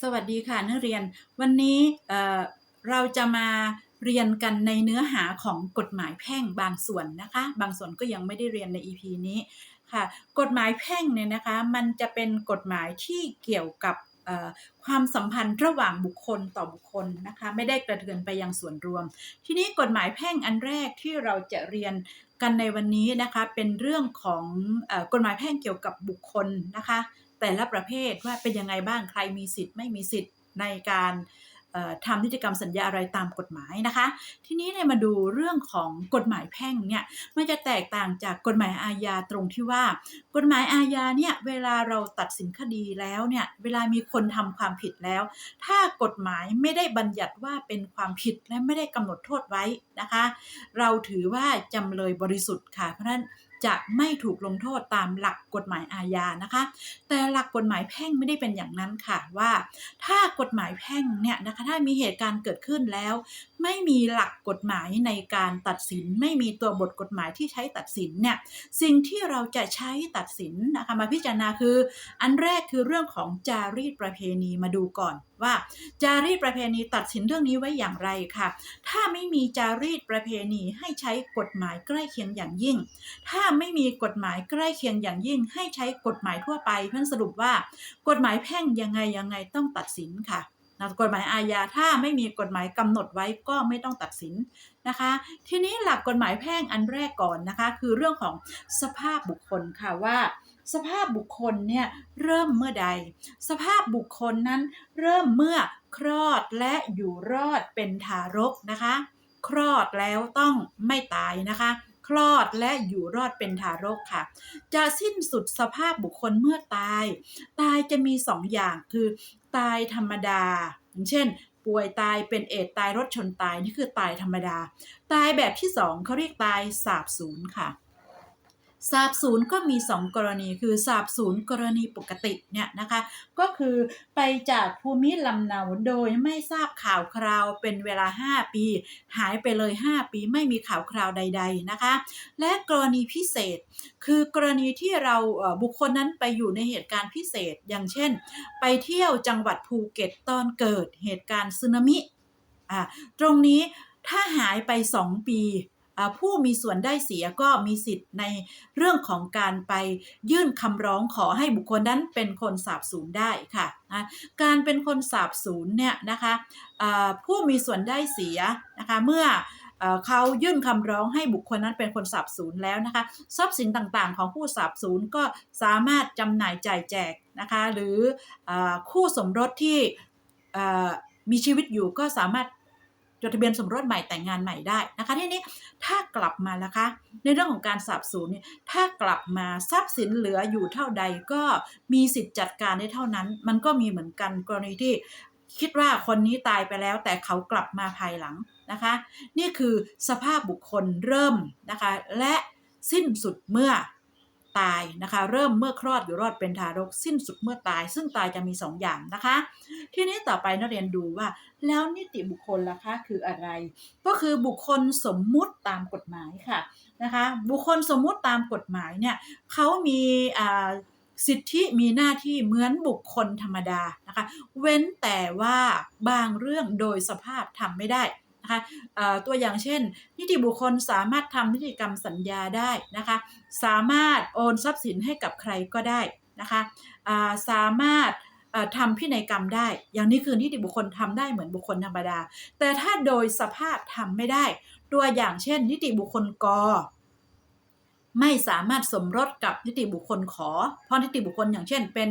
สวัสดีค่ะนักเรียน วันนี้เราจะมาเรียนกันในเนื้อหาของกฎหมายแพ่งบางส่วนนะคะ บางส่วนก็ยังไม่ได้เรียนใน EP นี้ค่ะ กฎหมายแพ่งเนี่ยนะคะ มันจะเป็นกฎหมายที่เกี่ยวกับความสัมพันธ์ระหว่างบุคคลต่อบุคคลนะคะ ไม่ได้กระเทือนไปยังส่วนรวม ทีนี้กฎหมายแพ่งอันแรกที่เราจะเรียนกันในวันนี้นะคะ เป็นเรื่องของอกฎหมายแพ่งเกี่ยวกับบุคคลนะคะ แต่ละประเภทว่าเป็นยังไงบ้างใครมีสิทธิ์ไม่มีสิทธิ์ในการทำนิติกรรมสัญญาอะไรตามกฎหมายนะคะ ทีนี้เนี่ยมาดูเรื่องของกฎหมายแพ่งเนี่ยมันจะแตกต่างจากกฎหมายอาญาตรงที่ว่า กฎหมายอาญาเนี่ยเวลาเราตัดสินคดีแล้วเนี่ยเวลามีคนทำความผิดแล้ว ถ้ากฎหมายไม่ได้บัญญัติว่าเป็นความผิดและไม่ได้กำหนดโทษไว้นะคะ เราถือว่าจำเลยบริสุทธิ์ค่ะเพราะฉะนั้น จะไม่ถูกลงโทษตามหลักกฎหมายอาญานะคะ แต่หลักกฎหมายแพ่งไม่ได้เป็นอย่างนั้นค่ะว่า ถ้ากฎหมายแพ่งเนี่ยนะคะถ้ามีเหตุการณ์เกิดขึ้นแล้ว ไม่มีหลักกฎหมายในการตัดสิน ไม่มีตัวบทกฎหมายที่ใช้ตัดสินเนี่ยสิ่งที่เราจะใช้ตัดสินนะคะมาพิจารณาคือ อันแรกคือเรื่องของจารีตประเพณีมาดูก่อนว่าจารีตประเพณีตัดสินเรื่องนี้ไว้อย่างไรค่ะ ถ้าไม่มีจารีตประเพณีให้ใช้กฎหมายใกล้เคียงอย่างยิ่ง ถ้าไม่มีกฎหมายใกล้เคียงอย่างยิ่ง ให้ใช้กฎหมายทั่วไป เพื่อสรุปว่า กฎหมายแพ่งยังไงยังไงต้องตัดสินค่ะนะกฎหมายอาญาถ้าไม่มีกฎหมายกำหนดไว้ก็ไม่ต้องตัดสินนะคะ ทีนี้หลักกฎหมายแพ่งอันแรกก่อนนะคะ คือเรื่องของสภาพบุคคลค่ะว่า สภาพบุคคลเนี่ยเริ่มเมื่อใด สภาพบุคคลนั้นเริ่มเมื่อคลอดและอยู่รอดเป็นทารกนะคะ คลอดแล้วต้องไม่ตายนะคะ คลอดและอยู่รอดเป็นทารกค่ะ จะสิ้นสุดสภาพบุคคลเมื่อตาย ตายจะมีสองอย่างคือ ตายธรรมดาอย่างเช่น ป่วยตายเป็นเอดตายรถชนตายนี่คือตายธรรมดา ตายแบบที่สองเขาเรียกตายสาบสูญค่ะ สาบสูญก็มี 2 กรณีคือสาบสูญกรณีปกติเนี่ยนะคะก็คือไปจากภูมิลำเนาโดยไม่ทราบข่าวคราวเป็นเวลา 5 ปี หายไปเลย 5 ปีไม่มีข่าวคราวใด ๆนะคะ และกรณีพิเศษ คือกรณีที่เราบุคคลนั้นไปอยู่ในเหตุการณ์พิเศษ อย่างเช่น ไปเที่ยวจังหวัดภูเก็ตตอนเกิดเหตุการณ์สึนามิอ่าตรงนี้ถ้าหายไป 2 ปี ผู้มีส่วนได้เสียก็มีสิทธิ์ในเรื่องของการไปยื่นคำร้องขอให้บุคคลนั้นเป็นคนสาบสูญได้ค่ะนะการเป็นคนสาบสูญเนี่ยนะคะผู้มีส่วนได้เสียนะคะเมื่อเอ่อเขายื่นคำร้องให้บุคคลนั้นเป็นคนสาบสูญแล้วนะคะทรัพย์สินต่างๆ ของผู้สาบสูญก็สามารถจำหน่ายจ่ายแจกนะคะหรืออคู่สมรสที่มีชีวิตอยู่ก็สามารถ จดทะเบียนสมรสใหม่แต่งงานใหม่ได้นะคะทีนี้ถ้ากลับมาละคะในเรื่องของการสาบสูญเนี่ยถ้ากลับมาทรัพย์สินเหลืออยู่เท่าใดก็มีสิทธิ์จัดการได้เท่านั้น มันก็มีเหมือนกันกรณีที่คิดว่าคนนี้ตายไปแล้วแต่เขากลับมาภายหลังนะคะ นี่คือสภาพบุคคลเริ่มนะคะ และสิ้นสุดเมื่อ ตายนะคะ เริ่มเมื่อคลอดอยู่รอดเป็นทารกสิ้นสุดเมื่อตาย ซึ่งตายจะมีสองอย่างนะคะ ทีนี้ต่อไปนักเรียนดูว่า แล้วนิติบุคคลล่ะคะคืออะไร ก็คือบุคคลสมมุติตามกฎหมายค่ะนะคะบุคคลสมมุติตามกฎหมายเนี่ยเขามีสิทธิมีหน้าที่เหมือนบุคคลธรรมดานะคะ เว้นแต่ว่าบางเรื่องโดยสภาพทำไม่ได้ นะคะตัวอย่างเช่น นิติบุคคลสามารถทำนิติกรรมสัญญาได้นะคะ สามารถโอนทรัพย์สินให้กับใครก็ได้นะคะสามารถทำพินัยกรรมได้ อย่างนี้คือนิติบุคคลทำได้เหมือนบุคคลธรรมดา แต่ถ้าโดยสภาพทำไม่ได้ ตัวอย่างเช่น นิติบุคคลก ไม่สามารถสมรสกับนิติบุคคลขอ เพราะนิติบุคคลอย่างเช่น เป็น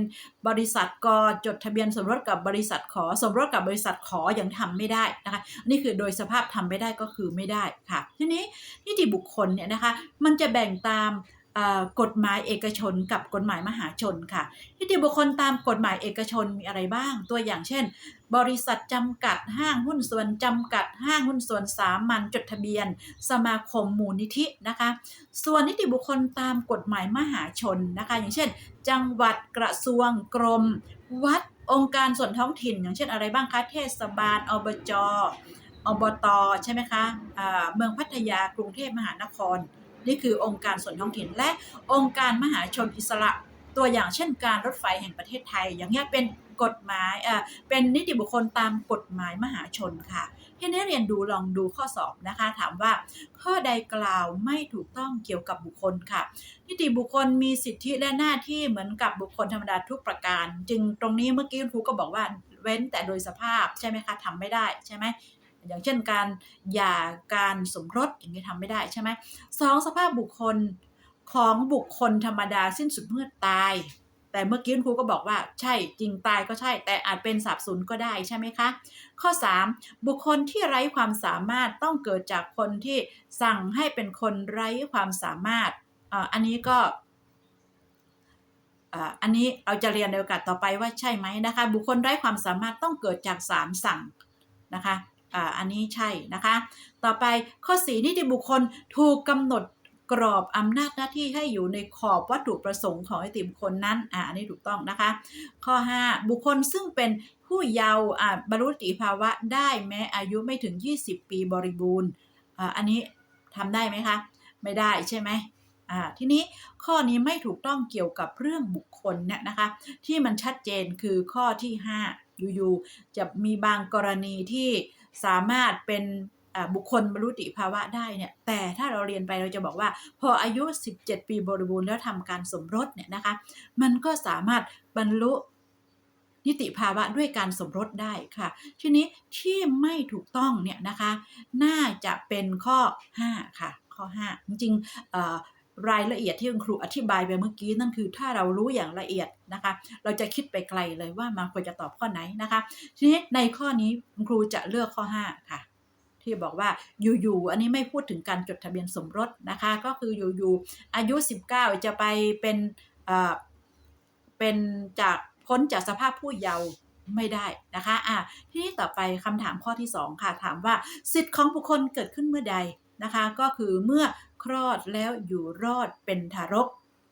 บริษัทกจดทะเบียนสมรสกับบริษัทขอ สมรสกับบริษัทขออย่างทำไม่ได้นะคะนี่คือโดยสภาพทำไม่ได้ก็คือไม่ได้ค่ะ ทีนี้นิติบุคคลเนี่ยนะคะมันจะแบ่งตาม กฎหมายเอกชนกับกฎหมายมหาชนค่ะนิติบุคคลตามกฎหมายเอกชนมีอะไรบ้าง ตัวอย่างเช่น บริษัทจำกัดห้างหุ้นส่วนจำกัดห้างหุ้นส่วนสามัญจดทะเบียน สมาคมมูลนิธินะคะ ส่วนนิติบุคคลตามกฎหมายมหาชนนะคะ อย่างเช่น จังหวัดกระทรวงกรม วัดองค์การส่วนท้องถิ่น อย่างเช่นอะไรบ้างคะเทศบาลอบจอบตใช่ไหมคะอ่าเมืองพัทยากรุงเทพมหานคร นี่คือองค์การส่วนท้องถิ่นและองค์การมหาชนอิสระ ตัวอย่างเช่นการรถไฟแห่งประเทศไทย อย่างเงี้ยเป็นกฎหมายอ่าเป็นนิติบุคคลตามกฎหมายมหาชนค่ะที่นี้เรียนดูลองดูข้อสอบนะคะ ถามว่า ข้อใดกล่าวไม่ถูกต้องเกี่ยวกับบุคคลค่ะ นิติบุคคลมีสิทธิและหน้าที่เหมือนกับบุคคลธรรมดาทุกประการ จึงตรงนี้เมื่อกี้คุณครูก็บอกว่าเว้นแต่โดยสภาพใช่ไหมคะทำไม่ได้ใช่ไหม อย่างเช่นการหย่าการสมรสอย่างนี้ทำไม่ได้ใช่ไหมสองสภาพบุคคลของบุคคลธรรมดาสิ้นสุดเมื่อตาย แต่เมื่อกี้คุณครูก็บอกว่าใช่จริงตายก็ใช่ แต่อาจเป็นสาบสูญก็ได้ใช่ไหมคะ ข้อ 3 บุคคลที่ไร้ความสามารถต้องเกิดจากคนที่สั่งให้เป็นคนไร้ความสามารถอันนี้ก็อันนี้เราจะเรียนในโอกาสต่อไปว่าใช่ไหมนะคะ บุคคลไร้ความสามารถต้องเกิดจากศาลสั่งนะคะ อ่าอันนี้ใช่นะคะ ต่อไปข้อ 4 นิติบุคคลถูกกำหนดกรอบอำนาจหน้าที่ให้อยู่ในขอบวัตถุประสงค์ของนิติบุคคลนั้นอ่าอันนี้ถูกต้องนะคะ ข้อ 5 บุคคลซึ่งเป็นผู้เยาว์อาจบรรลุนิติภาวะได้แม้อายุไม่ถึง 20 ปีบริบูรณ์อ่าอันนี้ทำได้ไหมคะ ไม่ได้ใช่ไหมอ่าทีนี้ข้อนี้ไม่ถูกต้องเกี่ยวกับเรื่องบุคคลเนี่ยนะคะ ที่มันชัดเจนคือข้อที่ 5 อยู่ๆจะมีบางกรณีที่ สามารถเป็นบุคคลบรรลุนิติภาวะได้เนี่ย แต่ถ้าเราเรียนไปเราจะบอกว่า พออายุ 17 ปีบริบูรณ์แล้วทำการสมรสเนี่ยนะคะ มันก็สามารถบรรลุนิติภาวะด้วยการสมรสได้ค่ะ ทีนี้ที่ไม่ถูกต้องเนี่ยนะคะ น่าจะเป็นข้อ 5 ค่ะ ข้อ 5 จริง รายละเอียดที่คุณครูอธิบายไปเมื่อกี้นั่นคือถ้าเรารู้อย่างละเอียดนะคะ เราจะคิดไปไกลเลยว่ามันควรจะตอบข้อไหนนะคะ ทีนี้ในข้อนี้คุณครูจะเลือกข้อ 5 ค่ะ ที่บอกว่าอยู่ๆอันนี้ไม่พูดถึงการจดทะเบียนสมรสนะคะ ก็คืออยู่ๆอายุ 19 จะไปเป็นเอ่อเป็นจากพ้นจากสภาพผู้เยาว์ไม่ได้นะคะอะทีนี้ต่อไปคำถามข้อที่ 2 ค่ะ ถามว่าสิทธิ์ของบุคคลเกิดขึ้นเมื่อใดนะคะ ก็คือเมื่อ คลอดแล้วอยู่รอดเป็นทารก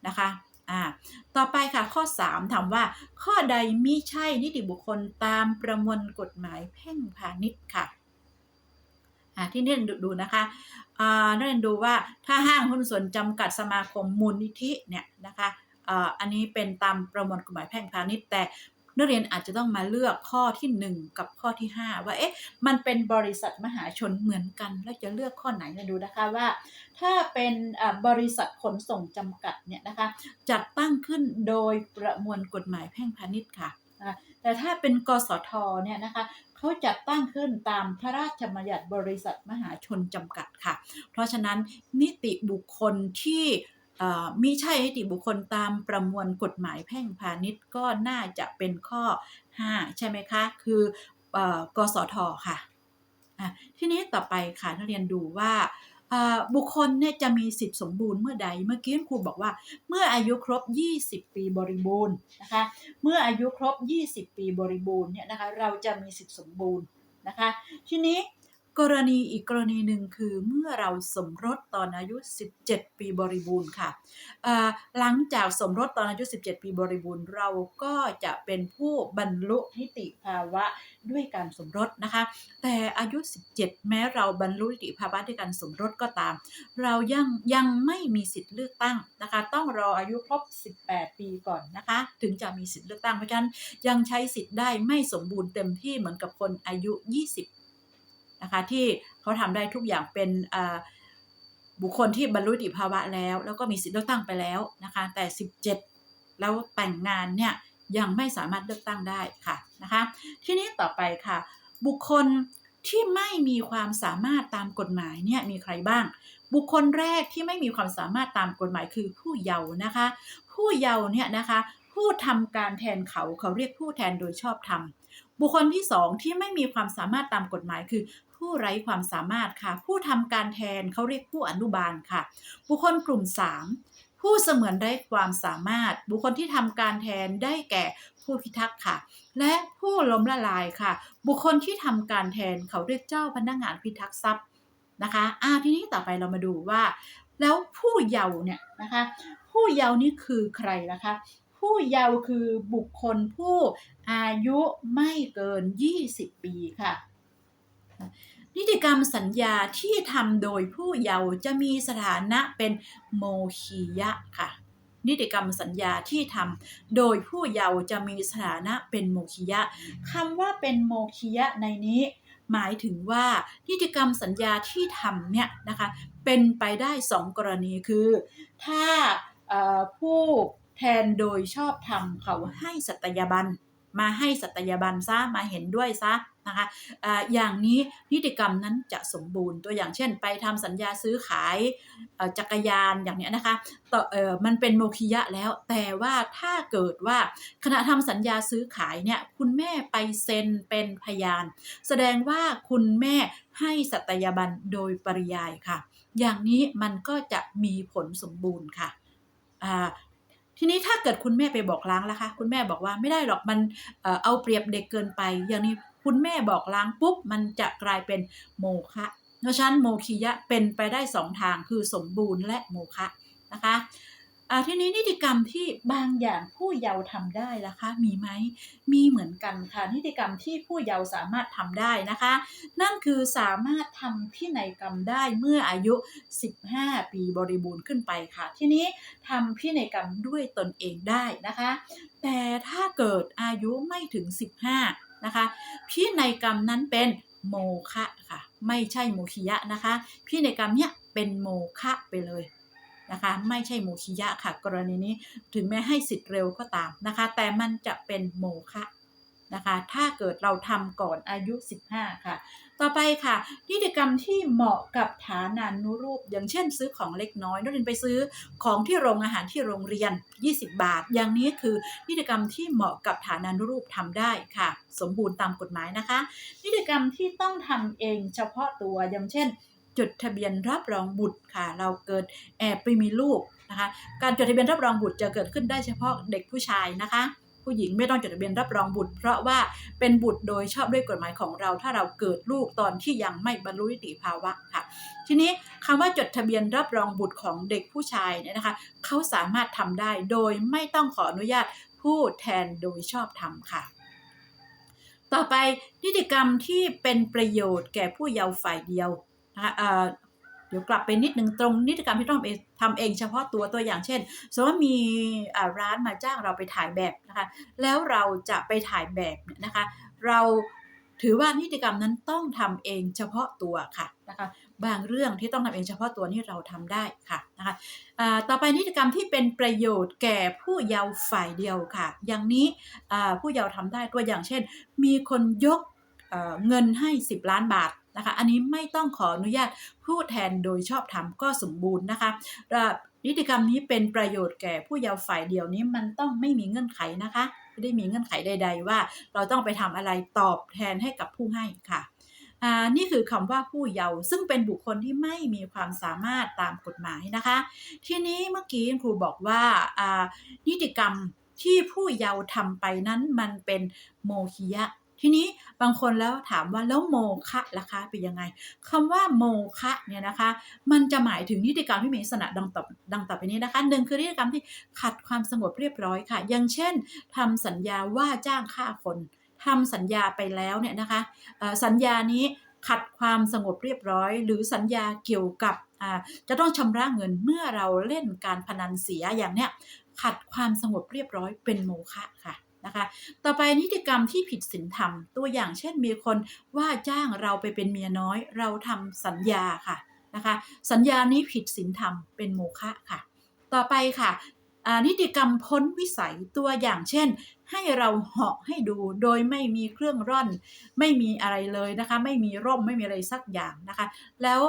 นะคะอ่าต่อไปค่ะข้อ 3 ถามว่า ข้อใดมิใช่นิติบุคคลตามประมวลกฎหมายแพ่งพาณิชย์ค่ะอ่าที่นี่ดูดูนะคะอ่านักเรียนดูว่าถ้าห้างหุ้นส่วนจำกัดสมาคมมูลนิธิเนี่ยนะคะอ่าอันนี้เป็นตามประมวลกฎหมายแพ่งพาณิชย์แต่ นักเรียนอาจจะต้องมาเลือกข้อที่ 1 กับข้อที่ 5 ว่าเอ๊ะมันเป็นบริษัทมหาชนเหมือนกัน แล้วจะเลือกข้อไหนมาดูนะคะว่า ถ้าเป็นบริษัทขนส่งจำกัดเนี่ยนะคะจัดตั้งขึ้นโดยประมวลกฎหมายแพ่งพาณิชย์ค่ะแต่ถ้าเป็นกสทเนี่ยนะคะเขาจัดตั้งขึ้นตามพระราชบัญญัติบริษัทมหาชนจำกัดค่ะ เพราะฉะนั้นนิติบุคคลที่ มิใช่นิติบุคคลตามประมวลกฎหมายแพ่งพาณิชย์ก็น่าจะเป็นข้อ 5 ใช่ไหมคะ คืออกสทค่ะ ทีนี้ต่อไปค่ะนักเรียนดูว่าอ่าบุคคลเนี่ยจะมีสิทธิสมบูรณ์เมื่อใด เมื่อกี้ครูบอกว่า เมื่ออายุครบ 20 ปีบริบูรณ์นะคะ เมื่ออายุครบ 20 ปีบริบูรณ์เนี่ยนะคะเราจะมีสิทธิสมบูรณ์นะคะ ทีนี้ กรณีอีกกรณีหนึ่งคือเมื่อเราสมรสตอนอายุ 17 ปีบริบูรณ์ค่ะ หลังจากสมรสตอนอายุ 17 ปีบริบูรณ์ เราก็จะเป็นผู้บรรลุนิติภาวะด้วยการสมรสนะคะ แต่อายุ 17 แม้เราบรรลุนิติภาวะด้วยการสมรสก็ตาม เรายังยังไม่มีสิทธิ์เลือกตั้งนะคะ ต้องรออายุครบ 18 ปีก่อนนะคะ ถึงจะมีสิทธิ์เลือกตั้งเพราะฉะนั้นยังใช้สิทธิ์ได้ไม่สมบูรณ์เต็มที่เหมือนกับคนอายุ 20 นะคะที่เขาทำได้ทุกอย่างเป็นบุคคลที่บรรลุนิติภาวะแล้ว แล้วก็มีสิทธิ์เลือกตั้งไปแล้วนะคะแต่ 17 แล้วแต่งงานเนี่ยยังไม่สามารถเลือกตั้งได้ค่ะนะคะทีนี้ต่อไปค่ะ บุคคลที่ไม่มีความสามารถตามกฎหมายเนี่ยมีใครบ้าง บุคคลแรกที่ไม่มีความสามารถตามกฎหมายคือผู้เยาว์นะคะ ผู้เยาว์เนี่ยนะคะผู้ทำการแทนเขาเขาเรียกผู้แทนโดยชอบธรรมบุคคลที่สองที่ไม่มีความสามารถตามกฎหมายคือ ผู้ไร้ความสามารถค่ะ ผู้ทำการแทนเขาเรียกผู้อนุบาลค่ะ บุคคลกลุ่ม 3 ผู้เสมือนไร้ความสามารถ บุคคลที่ทำการแทนได้แก่ผู้พิทักษ์ค่ะ และผู้ล้มละลายค่ะ บุคคลที่ทำการแทนเขาเรียกเจ้าพนักงานพิทักษ์ทรัพย์นะคะอ่าทีนี้ต่อไปเรามาดูว่า แล้วผู้เยาว์เนี่ยนะคะ ผู้เยาว์นี่คือใครนะคะ ผู้เยาว์คือบุคคลผู้อายุไม่เกิน 20 ปีค่ะ นิติกรรมสัญญาที่ทำโดยผู้เยาว์จะมีสถานะเป็นโมคียะค่ะ นิติกรรมสัญญาที่ทำโดยผู้เยาว์จะมีสถานะเป็นโมคิยะคำว่าเป็นโมคิยะในนี้ หมายถึงว่านิติกรรมสัญญาที่ทำเนี่ยนะคะเป็นไปได้สองกรณีคือ ถ้าผู้แทนโดยชอบธรรมเขาให้สัตยาบัน มาให้สัตยาบันซะมาเห็นด้วยซะนะคะอ่าอย่างนี้นิติกรรมนั้นจะสมบูรณ์ตัวอย่างเช่น ไปทำสัญญาซื้อขายอ่อจักรยานอย่างเนี้ยนะคะต่อเออมันเป็นโมคิยะแล้ว แต่ว่าถ้าเกิดว่าขณะทำสัญญาซื้อขายเนี่ยคุณแม่ไปเซ็นเป็นพยาน แสดงว่าคุณแม่ให้สัตยาบันโดยปริยายค่ะ อย่างนี้มันก็จะมีผลสมบูรณ์ค่ะอ่า ทีนี้ถ้าเกิดคุณแม่ไปบอกล้างล่ะคะ คุณแม่บอกว่าไม่ได้หรอกมันเอ่อเอาเปรียบเด็กเกินไป อย่างนี้คุณแม่บอกล้างปุ๊บ มันจะกลายเป็นโมฆะเพราะฉะนั้นโมคียะเป็นไปได้สองทางคือสมบูรณ์และโมฆะนะคะ อ่าทีนี้นิติกรรมที่บางอย่างผู้เยาว์ทำได้ล่ะคะ มีไหมมีเหมือนกันค่ะนิติกรรมที่ผู้เยาว์สามารถทำได้นะคะ นั่นคือสามารถทำพินัยกรรมได้เมื่ออายุ 15 ปีบริบูรณ์ขึ้นไปค่ะ ทีนี้ทำพินัยกรรมด้วยตนเองได้นะคะ แต่ถ้าเกิดอายุไม่ถึง 15 นะคะพินัยกรรมนั้นเป็นโมฆะค่ะ ไม่ใช่โมคิยะนะคะพินัยกรรมเนี้ยเป็นโมฆะไปเลย นะคะไม่ใช่โมคิยะค่ะ กรณีนี้ถึงแม้ให้สิทธิ์เร็วก็ตามนะคะ แต่มันจะเป็นโมฆะนะคะถ้าเกิดเราทำก่อนอายุ 15 ค่ะ ต่อไปค่ะ นิติกรรมที่เหมาะกับฐานานุรูป อย่างเช่นซื้อของเล็กน้อยนักเรียนไปซื้อของที่โรงอาหารที่โรงเรียน 20 บาท อย่างนี้คือนิติกรรมที่เหมาะกับฐานานุรูปทำได้ค่ะ สมบูรณ์ตามกฎหมายนะคะ นิติกรรมที่ต้องทำเองเฉพาะตัวอย่างเช่น จดทะเบียนรับรองบุตรค่ะ เราเกิดแอบไปมีลูกนะคะ การจดทะเบียนรับรองบุตรจะเกิดขึ้นได้เฉพาะเด็กผู้ชายนะคะ ผู้หญิงไม่ต้องจดทะเบียนรับรองบุตร เพราะว่าเป็นบุตรโดยชอบด้วยกฎหมายของเรา ถ้าเราเกิดลูกตอนที่ยังไม่บรรลุนิติภาวะค่ะ ทีนี้คำว่าจดทะเบียนรับรองบุตรของเด็กผู้ชายเนี่ยนะคะเขาสามารถทำได้โดยไม่ต้องขออนุญาตผู้แทนโดยชอบธรรมค่ะต่อไปนิติกรรมที่เป็นประโยชน์แก่ผู้เยาว์ฝ่ายเดียว นะคะเอ่อเดี๋ยวกลับไปนิดหนึ่งตรงนิติกรรมที่ต้องทำเองเองเฉพาะตัวตัวอย่างเช่นสมมติว่ามีอ่าร้านมาจ้างเราไปถ่ายแบบนะคะแล้วเราจะไปถ่ายแบบเนี่ยนะคะเราถือว่านิติกรรมนั้นต้องทำเองเฉพาะตัวค่ะนะคะบางเรื่องที่ต้องทำเองเฉพาะตัวนี่เราทำได้ค่ะนะคะอ่าต่อไปนิติกรรมที่เป็นประโยชน์แก่ผู้เยาว์ฝ่ายเดียวค่ะ อย่างนี้อ่าผู้เยาว์ทำได้ตัวอย่างเช่น มีคนยกเอ่อเงินให้ 10 ล้านบาท นะคะ อันนี้ไม่ต้องขออนุญาตผู้แทนโดยชอบธรรมก็สมบูรณ์นะคะนิติกรรมนี้เป็นประโยชน์แก่ผู้เยาว์ฝ่ายเดียวนี้มันต้องไม่มีเงื่อนไขนะคะไม่ได้มีเงื่อนไขใด ๆ ว่า เราต้องไปทำอะไรตอบแทนให้กับผู้ให้ค่ะนี่คือคำว่าผู้เยาว์ซึ่งเป็นบุคคลที่ไม่มีความสามารถตามกฎหมายนะคะ ทีนี้เมื่อกี้ครูบอกว่าอ่านิติกรรมที่ผู้เยาว์ทำไปนั้นมันเป็นโมคิยะ ทีนี้บางคนแล้วถามว่าแล้วโมคะล่ะคะเป็นยังไงคำว่าโมคะเนี่ยนะคะ มันจะหมายถึงนิติกรรมที่มีลักษณะดังต่อดังต่อไปนี้นะคะหนึ่งคือนิติกรรมที่ขัดความสงบเรียบร้อยค่ะ อย่างเช่นทำสัญญาว่าจ้างฆ่าคนทำสัญญาไปแล้วเนี่ยนะคะสัญญานี้ขัดความสงบเรียบร้อย หรือสัญญาเกี่ยวกับจะต้องชำระเงินเมื่อเราเล่นการพนันเสียอย่างเนี้ยขัดความสงบเรียบร้อยเป็นโมฆะค่ะ นะคะ ต่อไปนิติกรรมที่ผิดศีลธรรม ตัวอย่างเช่นมีคนว่าจ้างเราไปเป็นเมียน้อย เราทำสัญญาค่ะนะคะ สัญญานี้ผิดศีลธรรมเป็นโมฆะค่ะ ต่อไปค่ะนิติกรรมพ้นวิสัยตัวอย่างเช่น ให้เราเหาะให้ดูโดยไม่มีเครื่องร่อน ไม่มีอะไรเลยนะคะ ไม่มีร่มไม่มีอะไรสักอย่างนะคะ แล้ว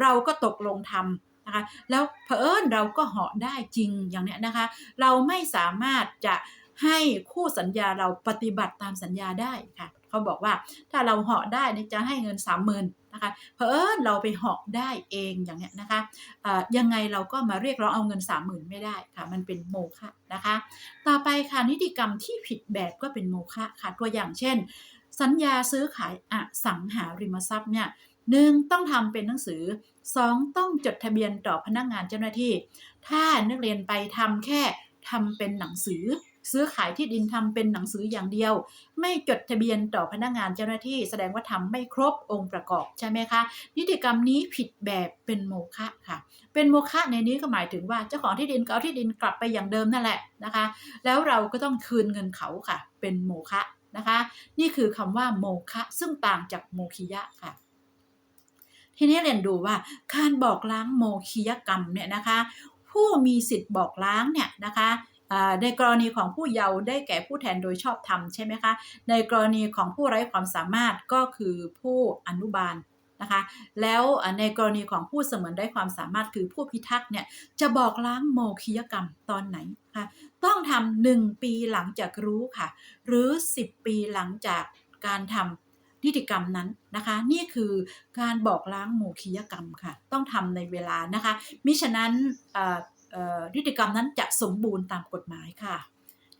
เราก็ตกลงทำนะคะ แล้วเผอิญเราก็เหาะได้จริงอย่างเนี้ยนะคะ เราไม่สามารถจะ ให้คู่สัญญาเราปฏิบัติตามสัญญาได้ค่ะเขาบอกว่าถ้าเราเหาะได้จะให้เงินสามหมื่นนะคะเผอิญเราไปเหาะได้เองอย่างเนี้ยนะคะอ่ายังไงเราก็มาเรียกร้องเอาเงินสามหมื่นไม่ได้ค่ะ มันเป็นโมฆะนะคะ ต่อไปค่ะนิติกรรมที่ผิดแบบก็เป็นโมฆะค่ะตัวอย่างเช่น สัญญาซื้อขายอสังหาริมทรัพย์เนี่ยหนึ่งต้องทำเป็นหนังสือสองต้องจดทะเบียนต่อพนักงานเจ้าหน้าที่ ถ้านักเรียนไปทำแค่ทำเป็นหนังสือ ซื้อขายที่ดินทำเป็นหนังสืออย่างเดียว ไม่จดทะเบียนต่อพนักงานเจ้าหน้าที่แสดงว่าทำไม่ครบองค์ประกอบใช่ไหมคะ นิติกรรมนี้ผิดแบบเป็นโมฆะค่ะ เป็นโมฆะในนี้ก็หมายถึงว่าเจ้าของที่ดินก็เอาที่ดินกลับไปอย่างเดิมนั่นแหละนะคะ แล้วเราก็ต้องคืนเงินเขาค่ะ เป็นโมฆะนะคะ นี่คือคำว่าโมฆะซึ่งต่างจากโมคิยะค่ะทีนี้เรียนดูว่าการบอกล้างโมคิยกรรมเนี่ยนะคะ ผู้มีสิทธิ์บอกล้างเนี่ยนะคะ ในกรณีของผู้เยาว์ได้แก่ผู้แทนโดยชอบธรรมใช่ไหมคะในกรณีของผู้ไร้ความสามารถก็คือผู้อนุบาลนะคะแล้วในกรณีของผู้เสมือนไร้ความสามารถคือผู้พิทักษ์เนี่ยจะบอกล้างโมคิยกรรมตอนไหนคะต้องทำหนึ่งปีหลังจากรู้ค่ะ หรือ 10 ปีหลังจากการทำนิติกรรมนั้นนะคะ นี่คือการบอกล้างโมคิยกรรมค่ะ ต้องทำในเวลานะคะ มิฉะนั้น นิติกรรมนั้นจะสมบูรณ์ตามกฎหมายค่ะ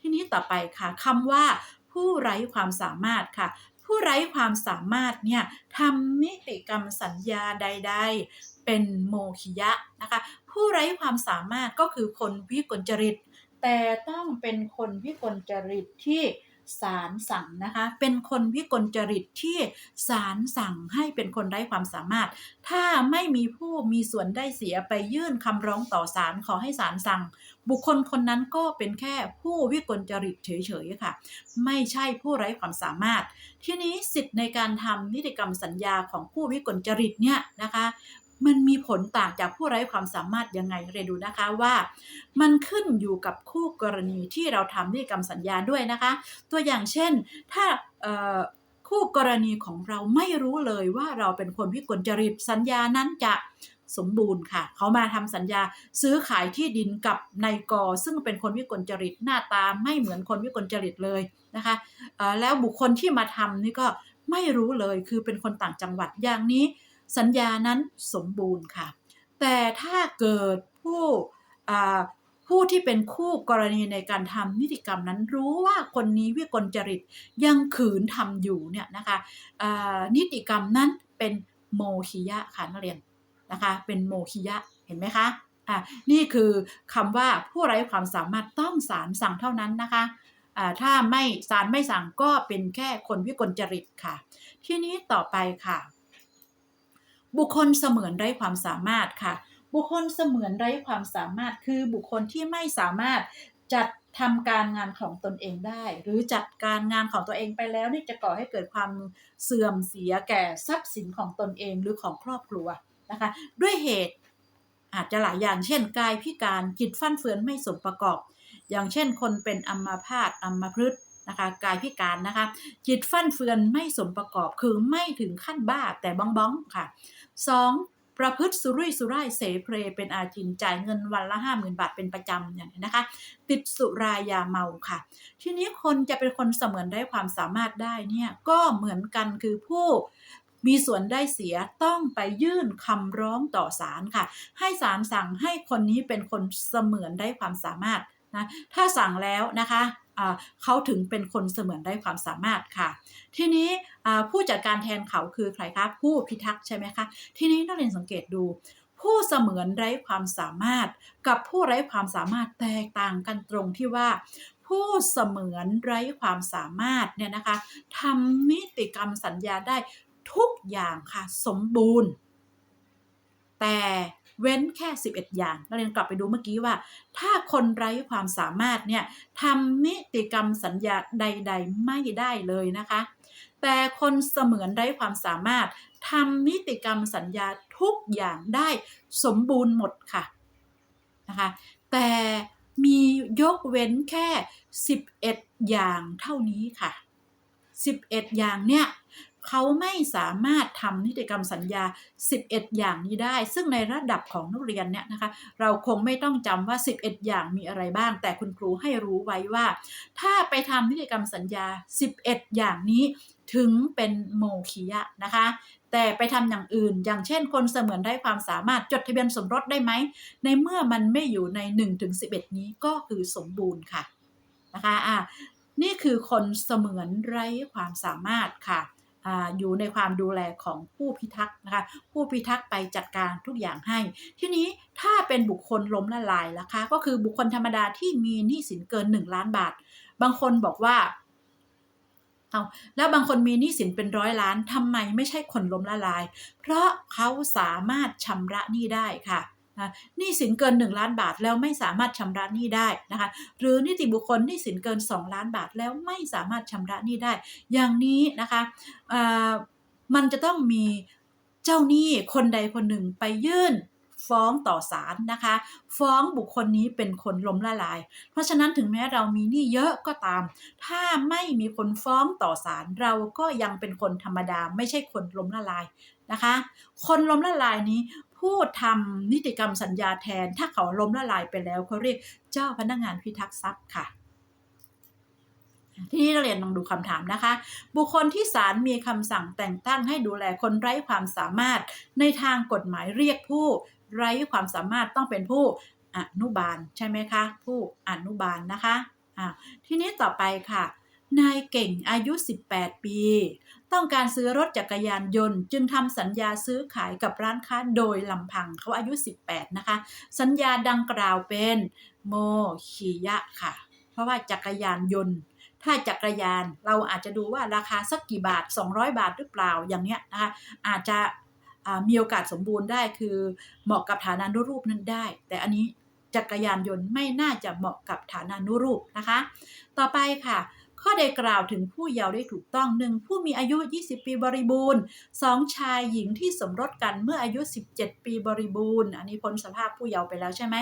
ทีนี้ต่อไปค่ะคำว่าผู้ไร้ความสามารถค่ะ ผู้ไร้ความสามารถเนี่ยทำนิติกรรมสัญญาใด ๆ เป็นโมคิยะนะคะ ผู้ไร้ความสามารถก็คือคนวิกลจริต แต่ต้องเป็นคนวิกลจริตที่ ศาลสั่งนะคะ เป็นคนวิกลจริตที่ศาลสั่งให้เป็นคนไร้ความสามารถ ถ้าไม่มีผู้มีส่วนได้เสียไปยื่นคำร้องต่อศาลขอให้ศาลสั่ง บุคคลคนนั้นก็เป็นแค่ผู้วิกลจริตเฉยๆค่ะ ไม่ใช่ผู้ไร้ความสามารถ ทีนี้สิทธิ์ในการทำนิติกรรมสัญญาของผู้วิกลจริตเนี่ยนะคะ มันมีผลต่างจากผู้ไร้ความสามารถยังไงเรียนดูนะคะว่า มันขึ้นอยู่กับคู่กรณีที่เราทำนิติกรรมสัญญาด้วยนะคะ ตัวอย่างเช่น ถ้าคู่กรณีของเราไม่รู้เลยว่าเราเป็นคนวิกลจริตสัญญานั้นจะสมบูรณ์ค่ะ เขามาทำสัญญาซื้อขายที่ดินกับนายกซึ่งเป็นคนวิกลจริตหน้าตาไม่เหมือนคนวิกลจริตเลยนะคะแล้วบุคคลที่มาทำนี่ก็ไม่รู้เลยคือเป็นคนต่างจังหวัดอย่างนี้ สัญญานั้นสมบูรณ์ค่ะ แต่ถ้าเกิดผู้ผู้ที่เป็นคู่กรณีในการทำนิติกรรมนั้นรู้ว่าคนนี้วิกลจริตยังขืนทำอยู่เนี่ยนะคะนิติกรรมนั้นเป็นโมคิยะค่ะนักเรียนนะคะเป็นโมคิยะเห็นไหมคะนี่คือคำว่าผู้ไร้ความสามารถต้องศาลสั่งเท่านั้นนะคะถ้าไม่ศาลไม่สั่งก็เป็นแค่คนวิกลจริตค่ะ ทีนี้ต่อไปค่ะ บุคคลเสมือนไร้ความสามารถค่ะ บุคคลเสมือนไร้ความสามารถ คือบุคคลที่ไม่สามารถจัดทำการงานของตนเองได้ หรือจัดการงานของตัวเองไปแล้วนี่จะก่อให้เกิดความเสื่อมเสียแก่ทรัพย์สินของตนเองหรือของครอบครัวนะคะ ด้วยเหตุอาจจะหลายอย่างเช่น กายพิการจิตฟั่นเฟือนไม่สมประกอบ อย่างเช่นคนเป็นอัมพาตอัมพฤกษ์ นะคะกายพิการนะคะ จิตฟั่นเฟือนไม่สมประกอบคือไม่ถึงขั้นบ้าแต่บ้องบ้องค่ะ 2. ประพฤติสุรุ่ยสุร่ายเสเพเป็นอาจินจ่ายเงินวันละ50,000บาทเป็นประจำอย่างนี้นะคะ ติดสุรายาเมาค่ะ ทีนี้คนจะเป็นคนเสมือนได้ความสามารถได้เนี่ยก็เหมือนกันคือผู้มีส่วนได้เสียต้องไปยื่นคำร้องต่อศาลค่ะ ให้ศาลสั่งให้คนนี้เป็นคนเสมือนได้ความสามารถนะถ้าสั่งแล้วนะคะเขาถึงเป็นคนเสมือนได้ความสามารถค่ะ ทีนี้ผู้จัดการแทนเขาคือใครคะผู้พิทักษ์ใช่ไหมคะทีนี้นักเรียนสังเกตดู ผู้เสมือนไร้ความสามารถ กับผู้ไร้ความสามารถแตกต่างกันตรงที่ว่าผู้เสมือนไร้ความสามารถเนี่ยนะคะทำนิติกรรมสัญญาได้ทุกอย่างค่ะสมบูรณ์ แต่ เว้นแค่ 11 อย่างนักเรียนกลับไปดูเมื่อกี้ว่า ถ้าคนไร้ความสามารถเนี่ยทำนิติกรรมสัญญาใด ๆ ไม่ได้เลยนะคะ แต่คนเสมือนไร้ความสามารถทำนิติกรรมสัญญาทุกอย่างได้สมบูรณ์หมดค่ะนะคะ แต่มียกเว้นแค่ 11 อย่างเท่านี้ค่ะ 11 อย่างเนี่ย เขาไม่สามารถทำนิติกรรมสัญญา 11 อย่างนี้ได้ ซึ่งในระดับของนักเรียนเนี่ยนะคะ เราคงไม่ต้องจำว่า 11 อย่างมีอะไรบ้าง แต่คุณครูให้รู้ไว้ว่า ถ้าไปทำนิติกรรมสัญญา 11 อย่างนี้ถึงเป็นโมคิยะนะคะ แต่ไปทำอย่างอื่น อย่างเช่น คนเสมือนได้ความสามารถจดทะเบียนสมรสได้ไหม ในเมื่อมันไม่อยู่ใน1ถึง11 นี้ก็คือสมบูรณ์ค่ะนะคะอะนี่คือคนเสมือนไร้ความสามารถค่ะ อยู่ในความดูแลของผู้พิทักษ์นะคะผู้พิทักษ์ไปจัดการทุกอย่างให้ ทีนี้ถ้าเป็นบุคคลล้มละลายล่ะคะ ก็คือบุคคลธรรมดาที่มีหนี้สินเกิน 1 ล้านบาท บางคนบอกว่าเอาแล้วบางคนมีหนี้สินเป็นร้อยล้านทำไมไม่ใช่คนล้มละลาย เพราะเขาสามารถชำระหนี้ได้ค่ะ นะหนี้สินเกิน 1 ล้านบาทแล้วไม่สามารถชำระหนี้ได้นะคะ หรือนิติบุคคลหนี้สินเกิน 2 ล้านบาทแล้วไม่สามารถชำระหนี้ได้ อย่างนี้นะคะมันจะต้องมีเจ้าหนี้คนใดคนหนึ่งไปยื่นฟ้องต่อศาลนะคะ ฟ้องบุคคลนี้เป็นคนล้มละลาย เพราะฉะนั้นถึงแม้เรามีหนี้เยอะก็ตาม ถ้าไม่มีคนฟ้องต่อศาลเราก็ยังเป็นคนธรรมดาไม่ใช่คนล้มละลายนะคะ คนล้มละลายนี้ ผู้ทำนิติกรรมสัญญาแทน ถ้าเขาล้มละลายไปแล้วเขาเรียกเจ้าพนักงานพิทักษ์ทรัพย์ค่ะ ทีนี้เราเรียนลองดูคำถามนะคะ บุคคลที่ศาลมีคำสั่งแต่งตั้งให้ดูแลคนไร้ความสามารถ ในทางกฎหมายเรียกผู้ไร้ความสามารถต้องเป็นผู้อนุบาลใช่ไหมคะ ผู้อนุบาลนะคะอ่าทีนี้ต่อไปค่ะนายเก่งอายุ 18 ปี ต้องการซื้อรถจักรยานยนต์ จึงทำสัญญาซื้อขายกับร้านค้าโดยลำพังเขาอายุ 18 นะคะ สัญญาดังกล่าวเป็นโมคิยะค่ะ เพราะว่าจักรยานยนต์ ถ้าจักรยานเราอาจจะดูว่าราคาสักกี่บาท 200 บาทหรือเปล่าอย่างเนี้ยนะคะอาจจะมีโอกาสสมบูรณ์ได้คือเหมาะกับฐานานุรูปนั้นได้ แต่อันนี้จักรยานยนต์ไม่น่าจะเหมาะกับฐานานุรูปนะคะ ต่อไปค่ะ ข้อใดกล่าวถึงผู้เยาว์ได้ถูกต้องหนึ่งผู้มีอายุ 20 ปีบริบูรณ์2ชายหญิงที่สมรสกันเมื่ออายุ 17 ปีบริบูรณ์ อันนี้พ้นสภาพผู้เยาว์ไปแล้วใช่ไหม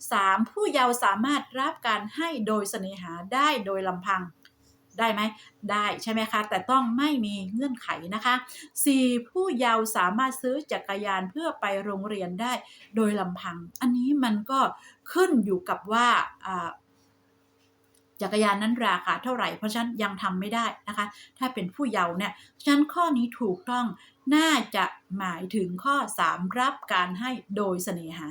3. ผู้เยาว์สามารถรับการให้โดยเสน่หาได้โดยลำพังได้ไหมได้ใช่ไหมคะ แต่ต้องไม่มีเงื่อนไขนะคะ 4. ผู้เยาว์สามารถซื้อจักรยานเพื่อไปโรงเรียนได้โดยลำพัง อันนี้มันก็ขึ้นอยู่กับว่า จักรยานนั้นราคาเท่าไหร่ เพราะฉะนั้นยังทำไม่ได้นะคะ ถ้าเป็นผู้เยาว์เนี่ยฉะนั้นข้อนี้ถูกต้องน่าจะหมายถึงข้อ 3 รับการให้โดยเสน่หา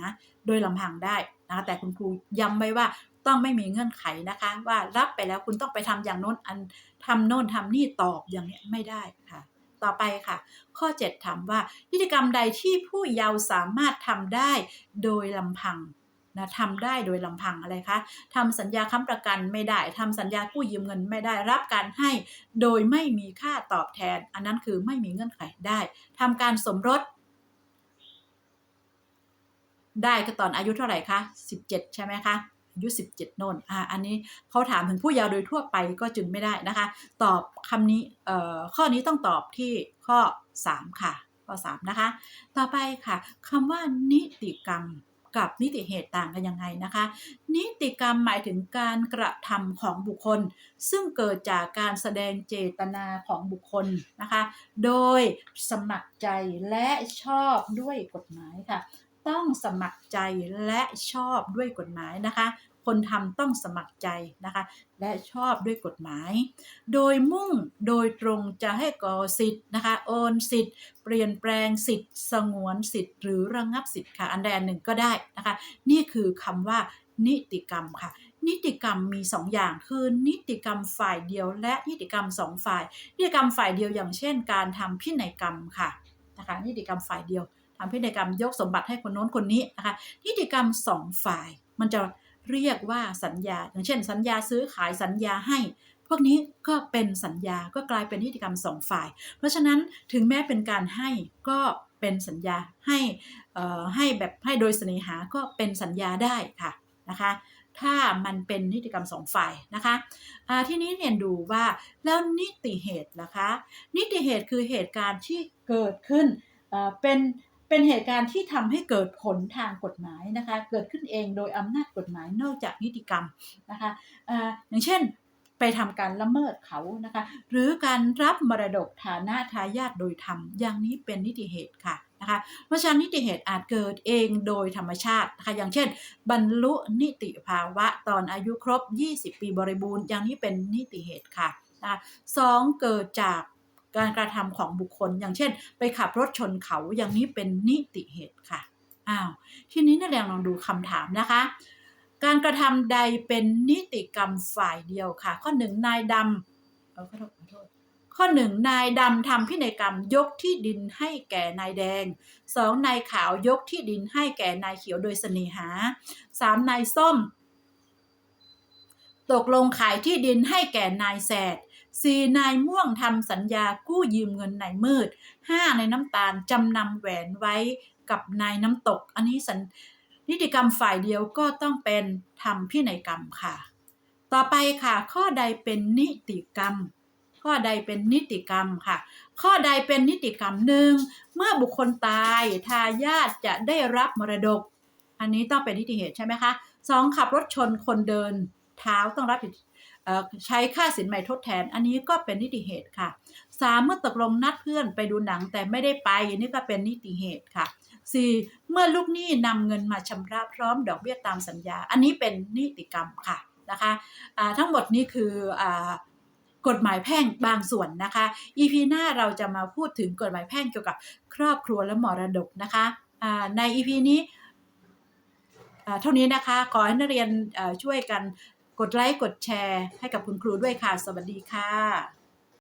โดยลำพังได้นะคะแต่คุณครูย้ำไว้ว่าต้องไม่มีเงื่อนไขนะคะ ว่ารับไปแล้วคุณต้องไปทำอย่างโน้นอันทำโน่นทำนี่ตอบอย่างนี้ไม่ได้ค่ะ ต่อไปค่ะ ข้อ 7 ถามว่านิติกรรมใดที่ผู้เยาว์สามารถทำได้โดยลำพัง นะทำได้โดยลำพังอะไรคะทำสัญญาค้ำประกันไม่ได้ทำสัญญากู้ยืมเงินไม่ได้รับการให้ โดยไม่มีค่าตอบแทน อันนั้นคือไม่มีเงื่อนไขได้ทำการสมรสได้ก็ตอนอายุเท่าไหร่คะ 17 ใช่ไหมคะ อายุ 17โน่นอ่า อันนี้เขาถามถึงผู้เยาว์โดยทั่วไปก็จึงไม่ได้นะคะ ตอบคำนี้ เอ่อ ข้อนี้ต้องตอบที่ข้อ 3 ค่ะ ข้อ 3 นะคะ ต่อไปค่ะคำว่านิติกรรม กับนิติเหตุต่างกันยังไงนะคะ นิติกรรมหมายถึงการกระทำของบุคคล ซึ่งเกิดจากการแสดงเจตนาของบุคคลนะคะ โดยสมัครใจและชอบด้วยกฎหมายค่ะ ต้องสมัครใจและชอบด้วยกฎหมายนะคะ คนทำต้องสมัครใจนะคะ และชอบด้วยกฎหมาย โดยมุ่งโดยตรงจะให้ก่อสิทธิ์นะคะโอนสิทธิ์ เปลี่ยนแปลงสิทธิ์ สงวนสิทธิ์ หรือระงับสิทธิ์ค่ะ อันใดอันหนึ่งก็ได้นะคะ นี่คือคำว่านิติกรรมค่ะ นิติกรรมมี2ออย่างคือนิติกรรมฝ่ายเดียวและนิติกรรม2ฝ่าย นิติกรรมฝ่ายเดียวอย่างเช่น การทำพินัยกรรมค่ะนะคะนิติกรรมฝ่ายเดียวทำพินัยกรรมยกสมบัติให้คนโน้นคนนี้นะคะนิติกรรม2ฝ่ายมันจะ เรียกว่าสัญญา อย่างเช่น สัญญาซื้อขายสัญญาให้ พวกนี้ก็เป็นสัญญาก็กลายเป็นนิติกรรม2ฝ่าย เพราะฉะนั้นถึงแม้เป็นการให้ก็เป็นสัญญาให้ให้แบบให้โดยเสน่หาก็เป็นสัญญาได้ค่ะนะคะถ้ามันเป็นนิติกรรมสองฝ่ายนะคะอ่าที่นี้เรียนดูว่าแล้วนิติเหตุล่ะคะ นิติเหตุคือเหตุการณ์ที่เกิดขึ้นเป็น เป็นเหตุการณ์ที่ทำให้เกิดผลทางกฎหมายนะคะ เกิดขึ้นเองโดยอำนาจกฎหมายนอกจากนิติกรรมนะคะอย่างเช่นไปทำการละเมิดเขานะคะ หรือการรับมรดกฐานะทายาทโดยธรรมอย่างนี้เป็นนิติเหตุค่ะนะคะเพราะฉะนั้นนิติเหตุอาจเกิดเองโดยธรรมชาตินะคะอย่างเช่น บรรลุนิติภาวะตอนอายุครบ 20 ปีบริบูรณ์อย่างนี้เป็นนิติเหตุค่ะนะคะสองเกิดจาก การกระทำของบุคคล อย่างเช่น ไปขับรถชนเขาอย่างนี้เป็นนิติเหตุค่ะอ้าวทีนี้นักเรียนลองดูคำถามนะคะ การกระทำใดเป็นนิติกรรมฝ่ายเดียวค่ะ ข้อหนึ่งนายดำขอโทษขอโทษข้อหนึ่งนายดำทำพินัยกรรมยกที่ดินให้แก่นายแดงสองนายขาวยกที่ดินให้แก่นายเขียวโดยเสน่หาสามนายส้ม ตกลงขายที่ดินให้แก่นายแสด สี่นายม่วงทำสัญญากู้ยืมเงินนายมืดห้านายน้ำตาลจำนำแหวนไว้กับนายน้ำตก อันนี้สัญนิติกรรมฝ่ายเดียวก็ต้องเป็นทำพินัยกรรมค่ะ ต่อไปค่ะ ข้อใดเป็นนิติกรรม ข้อใดเป็นนิติกรรมค่ะ ข้อใดเป็นนิติกรรมหนึ่งเมื่อบุคคลตายทายาทจะได้รับมรดก อันนี้ต้องเป็นนิติเหตุใช่ไหมคะสองขับรถชนคนเดินเท้าต้องรับผิด ใช้ค่าสินใหม่ทดแทน อันนี้ก็เป็นนิติเหตุค่ะสามเมื่อตกลงนัดเพื่อนไปดูหนังแต่ไม่ได้ไปอันนี้ก็เป็นนิติเหตุค่ะสี่เมื่อลูกหนี้นำเงินมาชำระพร้อมดอกเบี้ยตามสัญญา อันนี้เป็นนิติกรรมค่ะนะคะอ่าทั้งหมดนี้คืออกฎหมายแพ่งบางส่วนนะคะ EP หน้าเราจะมาพูดถึงกฎหมายแพ่งเกี่ยวกับครอบครัวและมรดกนะคะอ่าใน EP นี้เท่านี้นะคะ ขอให้นักเรียนช่วยกัน กดไลค์กดแชร์ให้กับคุณครูด้วยค่ะ สวัสดีค่ะ